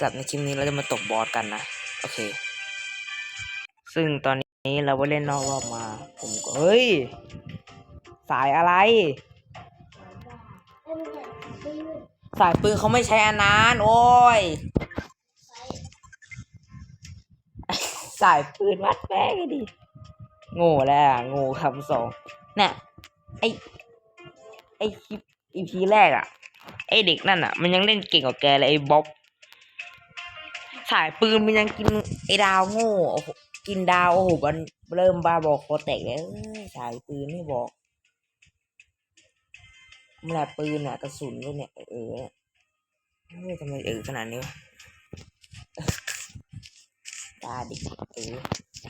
สำหรับในคลิปนี้เราจะมาตกบอสกันนะ โอเค ซึ่งตอนนี้เราไปเล่นนอกรอบมา ผมก็เฮ้ย สายอะไร สายปืนเขาไม่ใช้อนนานโอ้ย สายปืนวัดแป้งดิโง่แล้วโง่คำสองเนี่ยไอไอคลิปอีพีแรกอะไอเด็กนั่นอะมันยังเล่นเก่งกว่าแกเลยไอบ๊อบ สายปืนมันยังกินไอดาวโง่กินดาวโอ้โหมันเริ่มบ้าบอกโคแตกเลยเอ้ยสายปืนไม่บอกมันแหละปืนอะกระสุนด้วยเนี่ยเออเฮ้ยทำไมเออขนาดนี้ตาดิเออ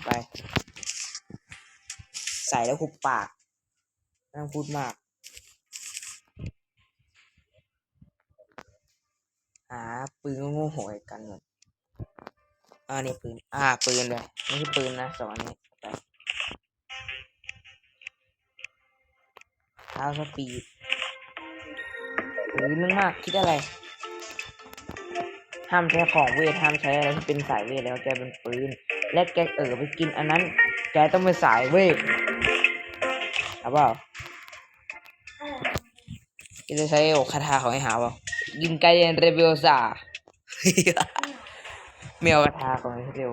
ไป ใส่แล้วคุบปากไม่งพูดมากหาปืนโง่ๆโหยกันหมด อ่านี่ปืน อ่า ปืนเลยไม่ใช่ปืนนะสองอันนี้ไปเท้าสปีดปืนมันมากคิดอะไร ห้ามใช้ของเวท ห้ามใช้อะไรที่เป็นสายเวทแล้วแกเป็นปืน และแกเออไปกินอันนั้น แกต้องเป็นสายเวทเอาเปล่าแกจะใช้โอคาถาของไอ้หาเปล่ายิงไกเดนเรเบลซา ไม่เอาคาถาของไอ้เรเบล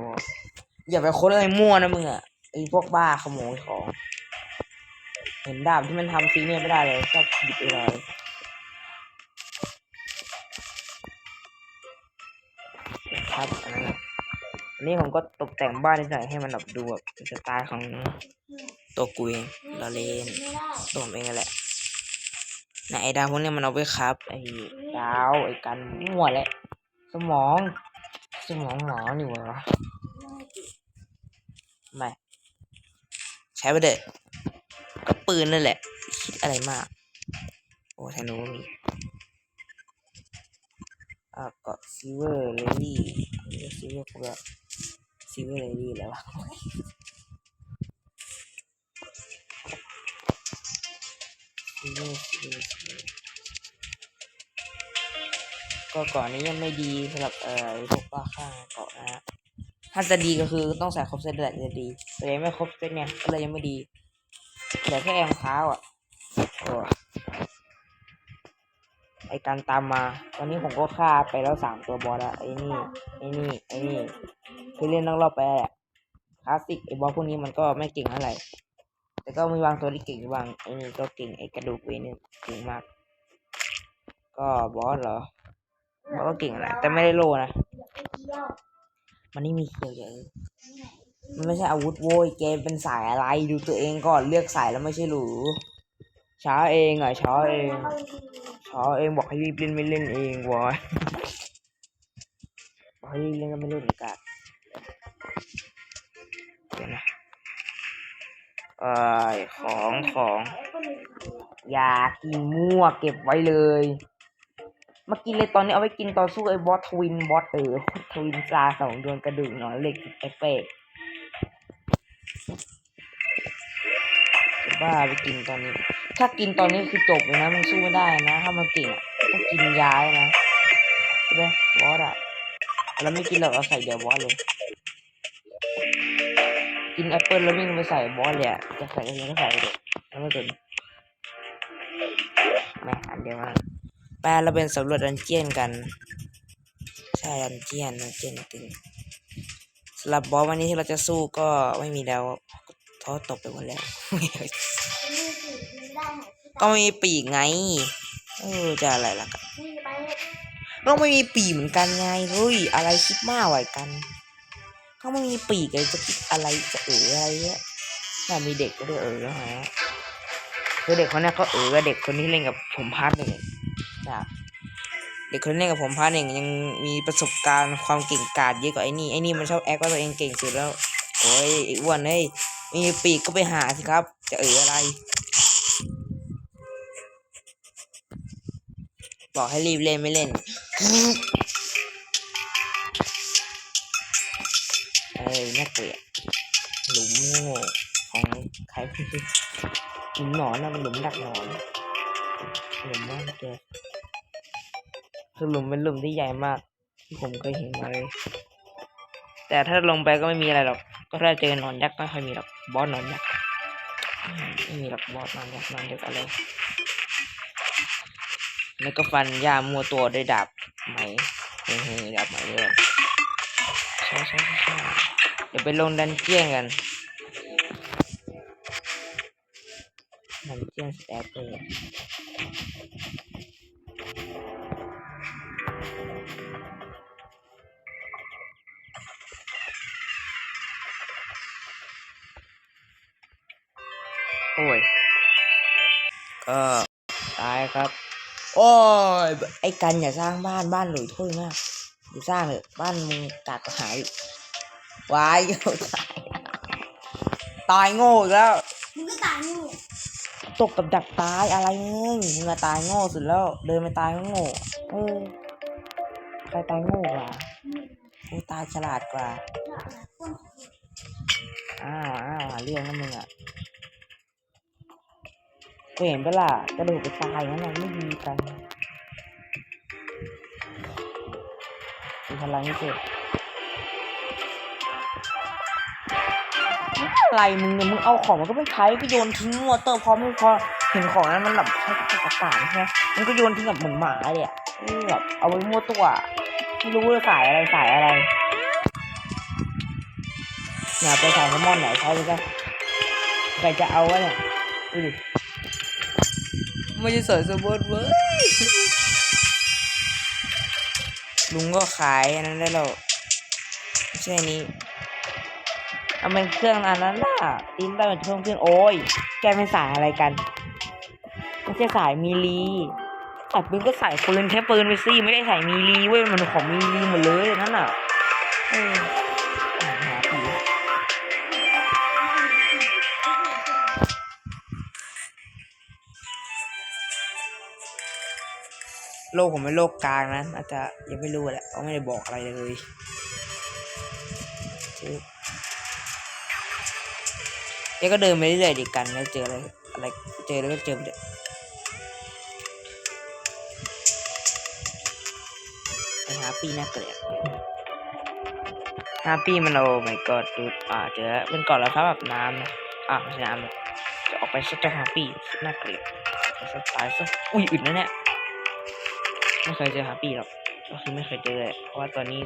อย่าไปค้นอะไรมั่วนะมึงอะไอ้พวกบ้าขโมยของ เห็นดาบที่มันทำซีเนี่ยไม่ได้เลยชอบหยิบไปเลยครับอันนั้นอันนี้ผมก็ตกแต่งบ้านนิดหน่อยให้มันแบบดูแบบสไตล์ของตัวกูเองเราเล่นตัวผมเองนั่นแหละไหนไอ้ดาวพวกนี้มันเอาไว้ครับ ไอ้ดาวไอ้กันมั่วแหละสมอง สมองหนอนี่หวะไม่ใช้ไปเด็ดก็ปืนนั่นแหละ คิดอะไรมาก โอ้ทางโน้นมีอะก็ซิเวอร์เลดี้ซิเวอร์ก็ซิเวอร์เลดี้แล้วซิเวอร์ซิเวอร์ ซิเก็ก่อนนี้ยังไม่ดีสำหรับเอ่อพวกป้าข้างเกาะนะฮะถ้าจะดีก็คือต้องใส่ครบเซตแหละจะดีแต่ยังไม่ครบเซตเนี่ยก็เลยยังไม่ดีเหลือแค่แอมเท้าอะโอ้ไอการตามมาตอนนี้ผมก็ฆ่าไปแล้วสามตัวบอสแล้วไอ้นี่ไอ้นี่ไอ้นี่คือเล่นนักรอบไปแหละคลาสสิกไอ้บอสพวกนี้มันก็ไม่เก่งเท่าไรแต่ก็มีบางตัวที่เก่งบางไอ้นี่ก็เก่งไอ้กระดูกเวนี่เก่งมาก ก็บอสเหรอ บอสก็เก่งแหละแต่ไม่ได้โลนะมันไม่มีเขียวเยอะมันไม่ใช่อาวุธโว้ยเกมเป็นสายอะไรดูตัวเองก่อนเลือกสายแล้วไม่ใช่หรือช้าเองอะช้าเองช้าเองบอกให้รีบเล่นไม่เล่นเองวอยบอกให้รีบเล่นก็ไม่เล่นเหมือนกันเดี๋ยวนะเอ้ยของของ อย่ากินมั่วเก็บไว้เลย มากินเลยตอนนี้เอาไว้กินตอนสู้ไอ้บอสทวินบอสเออทวินซาสองดวงกระดูกหนอนเหล็กเอฟเฟกบ้าไปกินตอนนี้ ถ้ากินตอนนี้คือจบเลยนะมึงสู้ไม่ได้นะ ถ้ามันเก่งอะต้องกินยาเลยนะใช่ไหมบอสอะแล้วไม่กินหรอกเอาใส่เดี๋ยวบอสเลย กินแอปเปิลแล้ววิ่งไปใส่บอสเลยอะจะใส่ยังไงก็ใส่เลยแล้วไม่สนแม่อันเดียวมา เราเป็นสำรวจดันเจียนกัน ใช่ดันเจียนดันเจียนตึงสำหรับบอสวันนี้ที่เราจะสู้ก็ไม่มีแล้วท้อตกไปหมดแล้ว ก็ไม่มีปีกไง เออจะอะไรล่ะกันก็ไม่มีปีกเหมือนกันไงเฮ้ยอะไรคิดมากไว้กันเขาไม่มีปีกเลยจะคิดอะไรจะเอออะไรเงี้ยแต่มีเด็กก็ด้วยเออฮะคือเด็กคนนี้ยเขาเออเด็กคนที่เล่นกับผมพาร์ทหนึ่ง เด็กคนที่เล่นกับผมพาร์ทหนึ่งยังมีประสบการณ์ความเก่งกาจเยอะกว่าไอ้นี่ไอ้นี่มันชอบแอคว่าตัวเองเก่งสุดแล้วโอ้ยไอ้อ้วนเฮ้ยมีปีกก็ไปหาสิครับ จะเอออะไร บอกให้รีบเล่นไม่เล่นเอ้ยน่าเกลียดหลุมของใครผู้หลุมหนอนนะมันหลุมดักหนอนหลุมมาแก คือหลุมเป็นหลุมที่ใหญ่มาก ที่ผมเคยเห็นมาเลย แต่ถ้าลงไปก็ไม่มีอะไรหรอก ก็ถ้าเจอหนอนยักษ์ไม่ค่อยมีหรอก บอสหนอนยักษ์ไม่มีหรอกบอสหนอนยักษ์หนอนยักษ์อะไร แล้วก็ฟันยามัวตัวด้วยดาบไหมเฮ้ยดาบไหมด้วยใช่ใช่ใช่เดี๋ยวไปลงดันเจียนกันดันเจียนสแตปเลย ก็ตายครับ โอ้ยไอ้กันอย่าสร้างบ้านบ้านหลุยถ้วยมากอย่าสร้างเลยบ้านมึงกากกระหายอีกวายโอ้ตายตายโง่อีกแล้วมึงก็ตายงูตกกับดักตายอะไรเงี้ยมึงอะตายโง่สุดแล้ว เดินไปตายก็โง่เออใครตายโง่กว่ากูตายฉลาดกว่าอ้าวอ้าวหาเรื่องนะมึงอะกู เห็นปะล่ะกระโดดไปตายงั้นมันไม่ดีกันมีพลังพิเศษอะไรมึงเนี่ยมึงเอาของมันก็ไม่ใช้ก็โยนทิ้งมัวเตอร์พอไม่พอเห็นของนั้นมันแบบใช้อากาศใช่ไหมมันก็โยนทิ้งแบบเหมือนหมาเลยอะเออแบบเอาไว้มั่วตัวไม่รู้ว่าสายอะไรสายอะไรเนี่ยไปสายแซลมอนไหนใช้ไปกันใครจะเอาวะเนี่ยดูดิ ไม่ใช่สายสมบูรณ์เว้ยลุงก็ขายอันนั้นได้แล้วไม่ใช่นนี้เอาเป็นเครื่องอันนั้นน่ะตีนได้เป็นเครื่องขึ้นโอ้ย แกเป็นสายอะไรกันไม่ใช่สายมีลีสายปืนก็ใส่ปืนแค่ปืนไปสิไม่ได้ใส่มีลีเว้ยมันของมีลีหมดเลยนั่นน่ะ โลกผมเป็นโลกกลางนะอาจจะยังไม่รู้แหละเขาไม่ได้บอกอะไรเลยเดี๋ยวก็เดินไปเรื่อยๆดิกันแล้วเจออะไรอะไรเจอแล้วก็เจอไปเรื่อยไปหาปีน่าเกลียดหาปีมันโอ้ไม่กอดดูอ่าเจอแล้วเป็นเกาะแล้วครับแบบน้ำนะอ่าไม่ใช่น้ำจะออกไปสักจะหาปีน่าเกลียดสักตายซะอุ้ยอึดนะเนี่ย ไม่เคยเจอหาปีหรอกก็คือไม่เคยเจอเลยเพราะว่าตอนนี้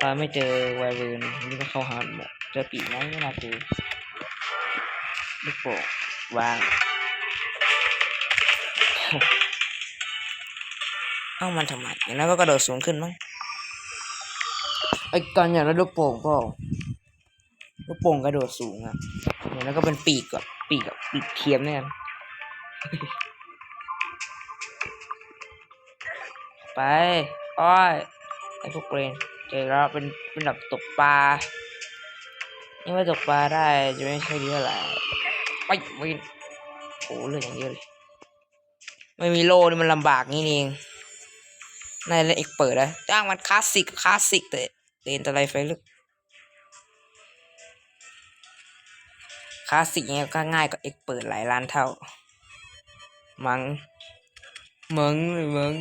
ตอนไม่เจอไวเวิร์นนี่ก็เข้าหาหมดเจอปีไหมไม่น่าเจอลูกโป่งวางเอ้ามันทำไมอย่างนั้นก็กระโดดสูงขึ้นมั้งไอ้กันอย่างนั้นลูกโป่งก็ลูกโป่งกระโดดสูงอะอย่างนั้นก็เป็นปีกอะปีกอะปีกเทียมเนี่ย ไปอ้อยไอ้พวกเรนเจอแล้วเป็นเป็นแบบตกปลานี่ว่ตกปลาได้จะไม่ใช่ดีเท่าไหร่ไปวินโอ้เรื่องอย่างเยอะเลยไม่มีโล่นี่มันลำบากนี่เองนายเล่นเอกเปิดนะจ้างมันคลาสสิกคลาสสิกแต่เล่นอะไรไฟลึกคลาสสิกเนี้ยก็ง่ายกว่าเอกเปิดหลายล้านเท่า มังมึงหรือมึง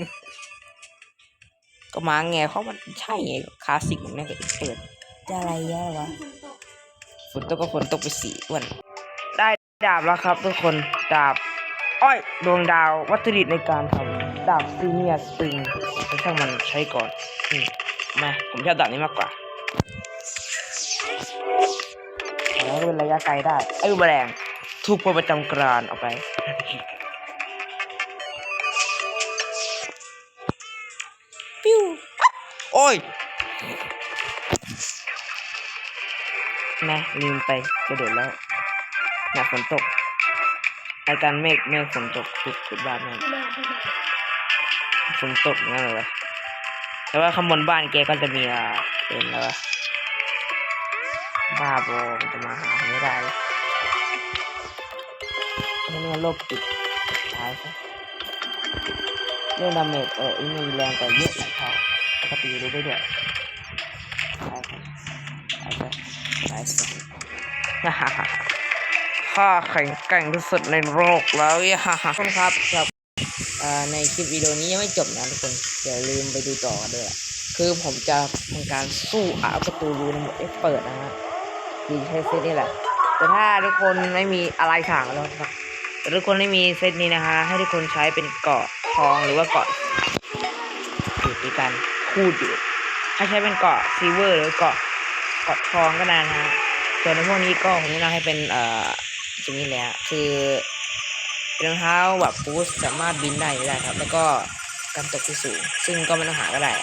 ก็มังไงเพราะมันใช่ไงคลาสสิกมันไม่กับเอกเปิดจะอะไรเยอะวะฝนตกก็ฝนตกไปสี่อ้วนได้ดาบแล้วครับ ทุกคนดาบอ้อยดวงดาววัตถุดิบในการทำดาบซีเนียสปริงเป็นช่างมันใช้ก่อนอืมมาผมชอบดาบนี้มากกว่าแล้วก็เป็นระยะไกลได้ไอ้อุบแรงถูกปลดประจำกรานออกไป ปิ้วโอ้ยแม่ลืมไปกระโดดแล้วหนักฝนตกอาการเมฆเมฆฝนตกขุดขุดบ้านแม่งฝนตกงั้นเลยวะแต่ว่าข้างบนบ้านแกก็จะมีอ่าเป็นแล้วะบ้าบอมันจะมาหาผมไม่ได้เลยนี่มันโลบติดตายซะ เรื่องดาเมจเอออีนี่แรงกว่าเยอะหลายเท่าปกติรู้ได้ด้วยตายซะตายซะตายซะฮ่าฮ่าฮ่าข้าแข็งแกร่งที่สุดในโลกแล้วฮ่าฮ่าทุกคนครับครับเอ่อในคลิปวิดีโอนี้ยังไม่จบนะทุกคนอย่าลืมไปดูต่อด้วยคือผมจะทำการสู้อาประตูรูในหมดเอ็กเปิดนะฮะคือใช้เซตนี่แหละ แต่ถ้าทุกคนไม่มีอะไรข่งแล้วครับทุกคนไม่มีเซตนี้นะคะ ให้ทุกคนใช้เป็นเกาะ ทองหรือว่าเกาะดูดในการคูดดูดถ้าใช้เป็นเกาะซิเวอร์หรือเกาะเกาะทองก็ได้นะฮะส่วนในพวกนี้ก็ผมแนะนำให้เป็นเอ่อสิ่งนี้แหละคือรองเท้าแบบบูสสามารถบินได้ได้ครับ แล้วก็การตกที่สูง ซึ่งก็ไม่ต้องหาก็ได้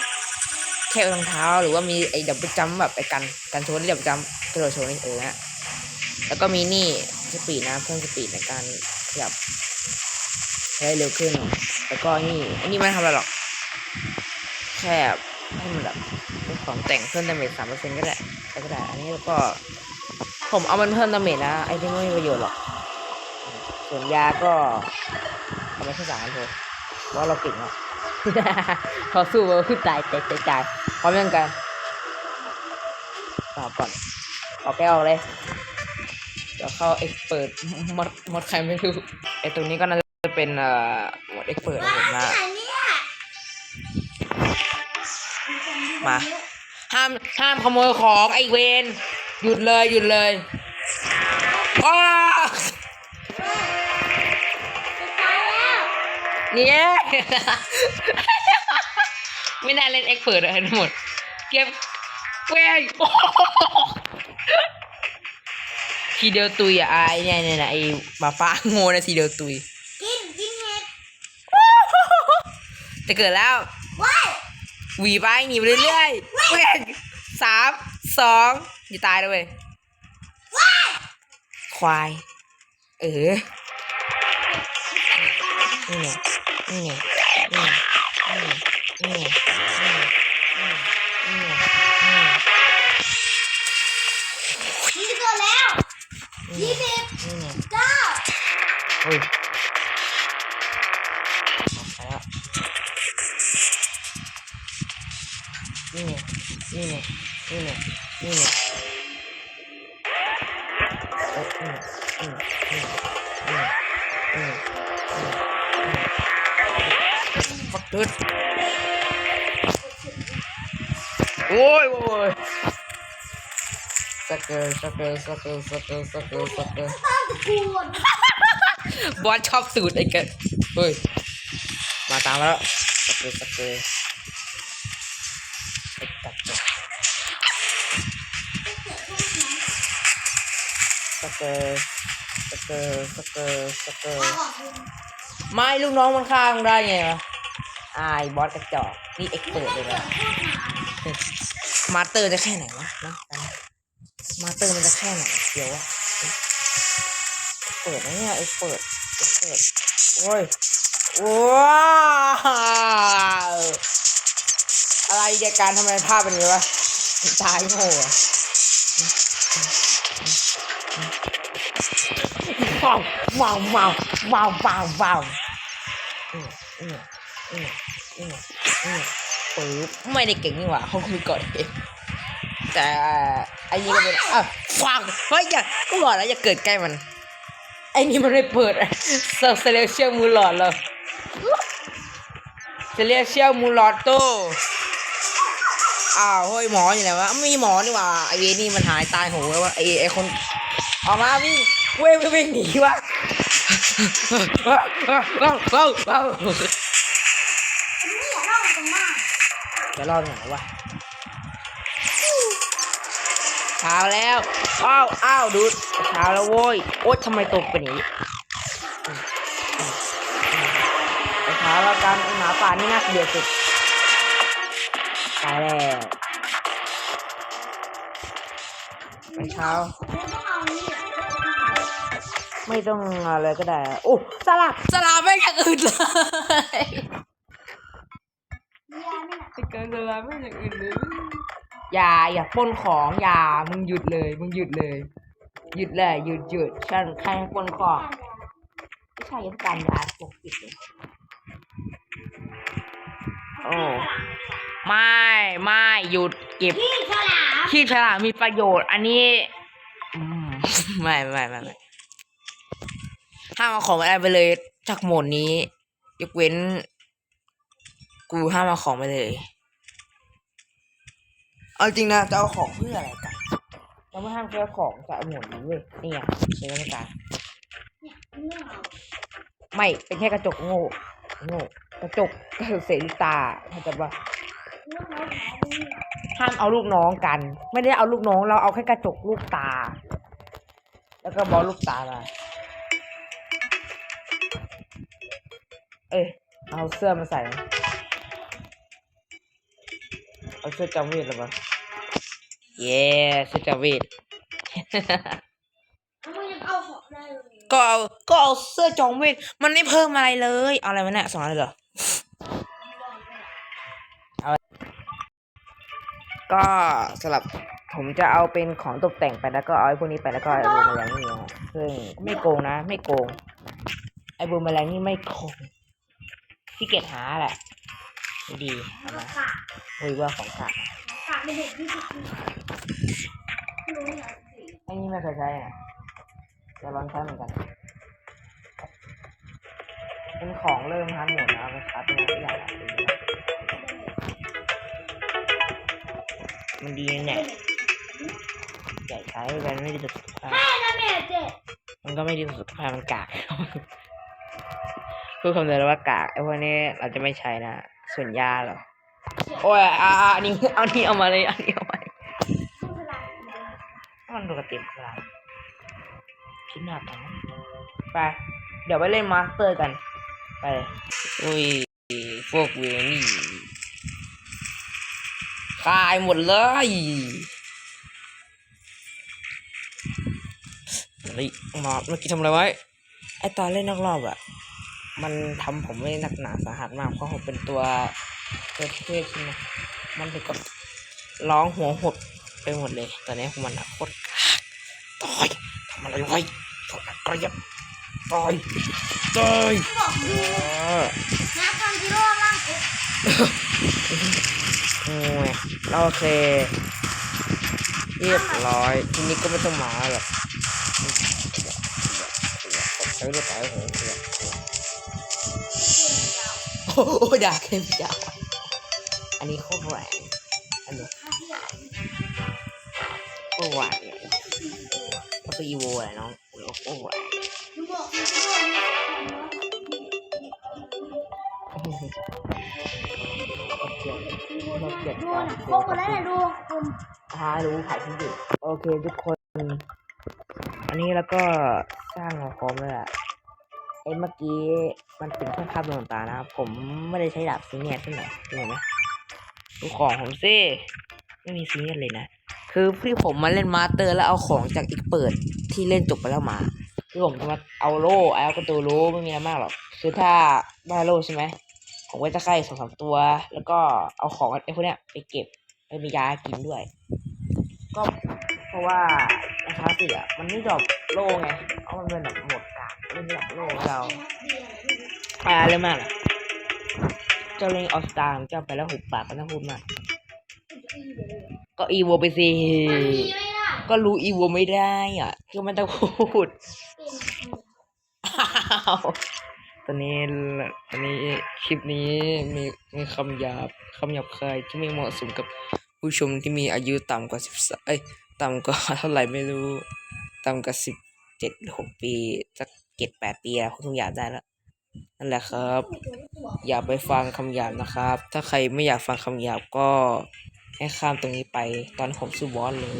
แค่รองเท้าหรือว่ามีไอ้ดับเบิลจัมแบบไอ้กันกันโชว์ที่ดับเบิลจัมกระโดดโชว์นี่เออฮะแล้วก็มีนี่สปีดนะเพิ่มสปีดในการขยับ ให้เร็วขึ้น แล้วก็นี่ อันนี้ไม่ทำอะไรหรอก แค่ให้มันแบบเป็นของแต่งเพิ่มดาเมจสามเปอร์เซ็นต์ก็ได้แล้วก็ได้ อันนี้แล้วก็ ผมเอามันเพิ่มดาเมจนะ ไอ้ที่ไม่มีประโยชน์หรอก ส่วนยาก็เอาไม่ใช่สารเถอะเพราะเราเก่งเนาะพอสู้ก็คือตายตายตายตายพร้อมยังกันตอบก่อนออกแก้วเลย เดี๋ยวเข้าเอ็กเปิดมดมดใครไม่รู้ไอตรงนี้ก็น่า เป็นเอ่อหมดเอ็กเปิดนะผมนะมา ห้ามห้ามขโมยของไอเวนหยุดเลยหยุดเลยอ้าเนี่ยไม่น่าเล่นเอ็กเปิดเลยทั้งหมด เก็บเว้ยโอ้โหทีเดียวตุยอะไอเนี่ยเนี่ยเนี่ยไอหมาฟ้าโง่นะทีเดียวตุย กินกินเห็ด จะเกิดแล้วว้ายหวีไปหนีไปเรื่อยๆเว้ยสามสองอย่าตายเลยเว้ยว้ายควาย เออนี่ไงนี่ไงนี่ไงนี่ไงนี่ไงนี่ไงนี่ไงนี่ไงนี่ไงยี่สิบตัวแล้วยี่สิบนี่ไงเก้าเฮ้ยไป นี่ไงนี่ไงนี่ไงนี่ไงเอ้ยนี่ไงนี่ไงนี่ไงนี่ไงนี่นี่นี่ไงฟักดุดโอ้ยโอ้ยสเกอร์สักเกอร์สักเกอร์สักเกอร์สักเกอร์สักเกอร์ต้อลบอสชอบสูตรไอ้เกิดเฮ้ยมาตามมาแล้วสักเกอร์สักเกอร์ เกอร์สเกอร์สเกอร์สเกอร์เอาออกเลยไม่ลูกน้องมันฆ่ามึงได้ไงวะอายบอสกระจอกนี่เอ็กเปิดเลยนะมาสเตอร์จะแค่ไหนวะนะมาสเตอร์มันจะแค่ไหนเดี๋ยววะเปิดนะเนี่ยเอ็กเปิดเอ็กเปิดโอ้ยว้าวอะไรเดียการทำไมภาพเป็นอย่างนี้วะตายโง่ ว้าวว้าวว้าวว้าวว้าวว้าวอืมอืมอืมอืมอืมปึ๊บไม่ได้เก่งนี่หว่าเขาคุยก่อนเองแต่ไอ้นี่ก็เป็นอะฟังเฮ้ยอย่ากูหลอดแล้วอย่าเกิดใกล้มันไอ้นี่มันไม่เปิดเซอร์เซเลเชียลมูลอดเลยเซเลเชียลมูลอดโตอ้าวเฮ้ยหมออยู่ไหนวะไม่มีหมอนี่หว่าไอเวนี่มันหายตายโหงแล้ววะไอไอคนออกมาวิ่ง เว้ยวิ่งหนีวะว้าวว้าวว้ามันนี้อย่าเล่าตรงหน้าจะรอดไหนวะเช้าแล้ว อ้าวอ้าวดูเช้าแล้วโว้ย โอ๊ยทำไมตกเป็นอย่างนี้ไปเช้าแล้วกันหมาป่านี่น่าเกลียดสุดตายแล้วไปเช้า ไม่ต้องอะไรก็ได้อะโอ้สลับสลับไม่อย่างอื่นเลยเยี่ยไม่หนักการสลับไม่อย่างอื่นเลยอย่าอย่าปล้นของอย่ามึงหยุดเลย มึงหยุดเลย หยุดเลยหยุดหยุดฉันใครให้ปล้นของไม่ใช่ยังการยาปกปิดเลยโอ้ไม่ไม่หยุดเก็บพี่ฉลามขี้ฉลามมีประโยชน์ อันนี้อืมไม่ไม่ไม่ไม่ ห้ามเอาของอะไรไปเลยจากโหมดนี้ ยกเว้น กูห้ามเอาของไปเลย เอาจริงนะจะเอาของเพื่ออะไรกันเราไม่ห้ามใช้ของจะเอาหมดนี้เว้ยนี่ไงใช้ไม่การเนี่ยเรื่องเอาไม่เป็นแค่กระจกโง่โง่กระจกเสรีตาเข้าใจปะว่าห้ามเอาลูกน้องกัน ไม่ได้เอาลูกน้องเราเอาแค่กระจกลูกตา แล้วก็บอลลูกตามา เอ้ย เอาเสื้อมาใส่นะเอาเสื้อจำเวทหรือเปล่าเย้เสื้อจำเวท แล้วมันยังเอาของได้เลยก็เอา ก็เอาเสื้อจองเวท มันไม่เพิ่มอะไรเลย เอาอะไรมาเนี่ยสองอันเลยเหรอ ก็สำหรับผมจะเอาเป็นของตกแต่งไปแล้วก็เอาไอ้พวกนี้ไปแล้วก็ไอ้บูมแมลงนี่นะซึ่งไม่โกงนะ ไม่โกง ไอ้บูมแมลงนี่ไม่โกง ที่เกียจหาแหละไม่ดีเอาแล้วมาก็กะคุยว่าของขาดกะไม่เด็กที่สุดไม่รู้เนี่ยสิไอ้นี่ไม่เคยใช้อะจะลองใช้เหมือนกันเป็นของเริ่มทันหมดนะเอาไปคัดเป็นตัวอย่างอะไรอย่างเงี้ยมันดีนะเนี่ยใหญ่ใช้มันไม่ดีต่อสุขภาพแม่นะแม่เจ๊มันก็ไม่ดีต่อสุขภาพมันกาก พูดคำเดียวเลยว่ากากไอ้พวกนี้เราจะไม่ใช้นะส่วนยาเหรอโอ้ยอ่าอันนี้เอานี่เอามาเลยอันนี้เอามามันดูกติบกระคิดหน้าตังไป เดี๋ยวไปเล่นมาสเตอร์กัน ไปอุ้ยพวกเวนี่คายหมดเลยเฮ้ยมาเมื่อกี้ทำอะไรไว้ ไอตอนเล่นนอกรอบอะ มันทำผมไม่หนักหนาสาหัสมาก เพราะผมเป็นตัวตัวเทพใช่ไหมมันถึงกับร้องหัวหดไปหมดเลย ตอนนี้พวกมันอะโคตรกากตายทำอะไรไว้ถอดกระยับตายตายบอกดูเออนะคันจิโร่ล่างเอ๊ะโอ้ยโอเค เรียบร้อย ทีนี้ก็ไม่ต้องมาหรอกใช้รถไถโหงเสือ โอ้ด่าเกินด่าอันนี้โคตรแรงอันนี้โคตรแรงเลยก็คืออีโวแหละน้องโคตรแรงหนูนจิโอเครบดูการนะโคลกล์คนนั้นน่ะดูคุณหารู้ถ่ายคลิปอยู่โอเคทุกคน อันนี้แล้วก็สร้างหัวคอมเลยอะ อ้เมื่อกี้มันเป็นแค่ภาพลวงตานะผมไม่ได้ใช้ดาบซีเนียร์ที่ไหนเห็นไหมดูของผมสิไม่มีซีเนียร์เลยนะคือที่ผมมาเล่นมาสเตอร์แล้วเอาของจากอีกเปิดที่เล่นจบไปแล้วมาคือผมจะมาเอาโล่เอากระตูโล่ไม่มีอะไรมากหรอกคือถ้าได้โล่ใช่ไหมผมก็จะไข่สองสามตัว แล้วก็เอาของไอ้พวกเนี้ยไปเก็บไปมียากินด้วย ก็เพราะว่าราคาสิอะมันไม่ดรอปโล่ไงเพราะมันเป็นแบบหมด กากไม่ได้ดรอปโล่ให้เราอ่าเรื่องมากอะเจ้าเล่งออสตาร์เจ้าไปแล้วหุบปากก็น่าพูดมากก็อีโวไปสี่ก็รู้อีโวไม่ได้อะก็ไม่ต้องพูดตอนนี้ตอนนี้คลิปนี้มีมีคำหยาบคำหยาบคายที่ไม่เหมาะสมกับผู้ชมที่มีอายุต่ำกว่าสิบเอ้ยต่ำกว่าเท่าไหร่ไม่รู้ ต่ำกว่าสิบเจ็ดหกปีสัก เจ็ดแปดปีแล้วคงหยาบได้แล้วนั่นแหละครับ อย่าไปฟังคำหยาบนะครับ ถ้าใครไม่อยากฟังคำหยาบก็ให้ข้ามตรงนี้ไป ตอนผมสู้บอสเลย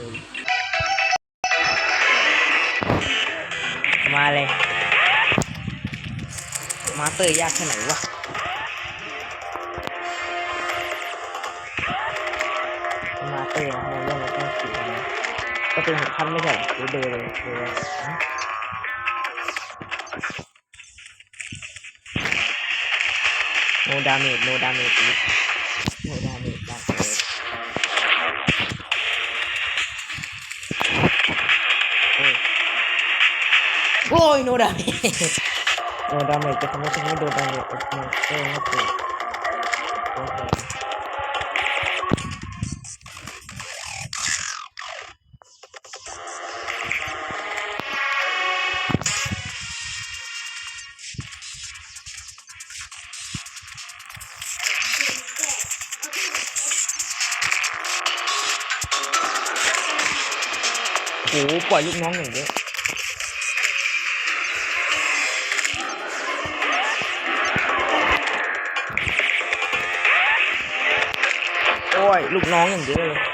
มาเลย มาเตอร์ยากแค่ไหนวะมาเตอร์นะในเรื่องมันต้องคิดนะก็เป็นหกพันไม่ใช่หรือเดินเลยเดิน นะโนดาเมจโนดาเมจอีกโนดาเมจดาเมจโอ้ยโนดาเมจโดนดาเมจจะทำให้ฉันไม่โดนดาเมจจากมอนสเตอร์ไม่เกิดโอเค ปล่อยลูกน้องอย่างเยอะโอ้ย ลูกน้องอย่างเยอะเลย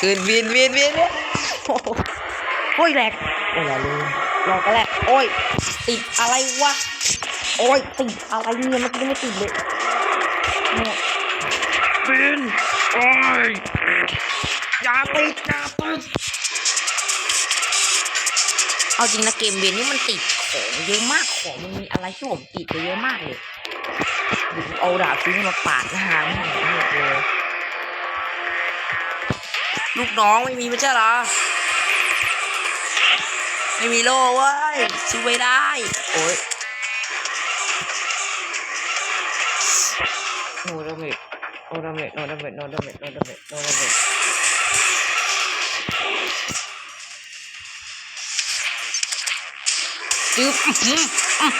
คืนวินวินวินวินโอ้โหโอ้ยแหลกโอ้ยอย่าลืมรอกันแหละโอ้ยติดอะไรวะโอ้ยติดอะไรเนี่ยมันไม่ติดเลยเนี่ยวินโอ้ยอย่าติดอย่าติดเอาจริงนะเกมเวนนี่มันติดของเยอะมากของมันมีอะไรที่ผมติดไปเยอะมากเลยเดี๋ยวกูเอาดาบทิ้งมาปาดหน้าไม่เห็นหมดเลย ลูกน้องไม่มีไม่ใช่เหรอ ไม่มีโล่เว้ยสู้ไม่ได้ โอ้ยโนดาเมจโนดาเมจโนดาเมจโนดาเมจโนดาเมจโนดาเมจจืบอื้อหืออื้อ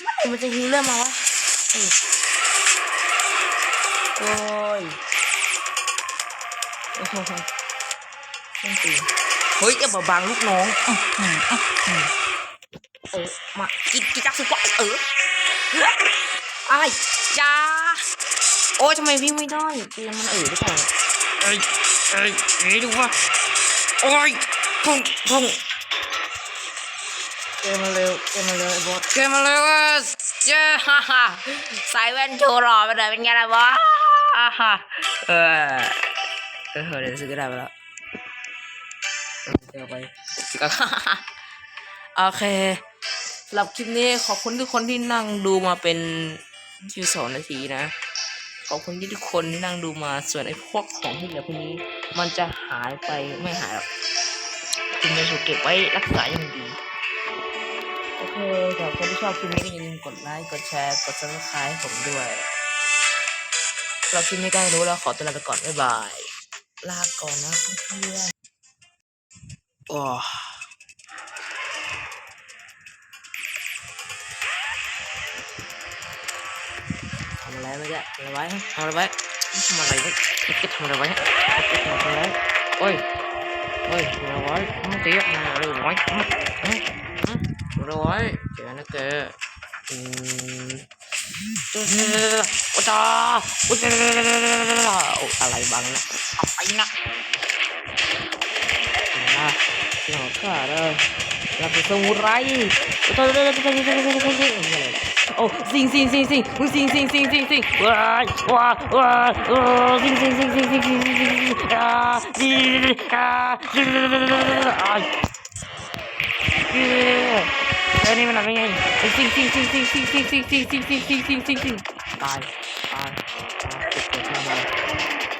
เมื่อไหร่มันจะฮิวเริ่มมาวะเอ้ย โอ้ยโอ้โหต้นตีเฮ้ยอย่ามางลูกน้องอื้อหืออื้อหือเออมากินกินจักสุกว่าเออไอ้จ้าโอ้ยทำไมวิ่งไม่ได้เกมมันเออหรือเปล่าเนี่ยเอ้ยเอ้ยเอ้ยดูว่าโอ้ยพุ่งพุ่งเกมมาเร็วเกมมาเร็วไอ้บอสเกมมาเลยว่าเจ้าฮ่าฮ่าใส่แว่นโชว์หล่อไปเลยเป็นไงล่ะวะฮ่าฮ่าเออ เออเดี๋ยวซื้อก็ได้ไปแล้วเออเดี๋ยวเอาไปโอเคสำหรับคลิปนี้ขอบคุณทุกคนที่นั่งดูมาเป็นคิวสองนาทีนะ ขอบคุณที่ทุกคนที่นั่งดูมาส่วนไอ้พวกของที่เหลือพวกนี้ มันจะหายไปไม่หายหรอกจึงจะถูกเก็บไว้รักษาอย่างดีโอเคสำหรับคนที่ชอบคลิปนี้ก็อย่าลืมกดไลค์กดแชร์กด subscribe ให้ผมด้วยสำหรับคลิปนี้ก็ให้รู้แล้วขอตัวลาไปก่อนบ๊ายบาย ลาก่อนนะเพื่อนๆโอ้ทำอะไรไม่ได้ทำอะไรไว้ฮะทำอะไรไว้ทำอะไรไว้จะทำอะไรไว้ฮะจะทำอะไรไว้โอ้ยโอ้ยทำอะไรไว้ไม่เตี้ยทำอะไรไว้อืมอืมอืมทำอะไรไว้เจอนะแกอืมเจอโอ้จ้าโอ้จ้าโอ้อะไรบังนะเอา ไปนะนะที่ของข้าเด้อเราเป็นสมุไรโอ้ยยยวเดี๋ยยยวเดี๋ยวเดี๋ยยยโอ้สิงสิงสิงสิงมึงสิงสิงสิงสิงสิงว้าว้าว้าโอ้สิงสิงสิงสิงสิงสิงสิงสิงสิงอ่าสิอ่าสิอ่าเย้แล้วนี่มันทำยังไงสิงสิงสิงสิงสิงสิงสิงสิงสิงสิงสิงสิงสิงสิงตายตาย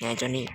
哎，这里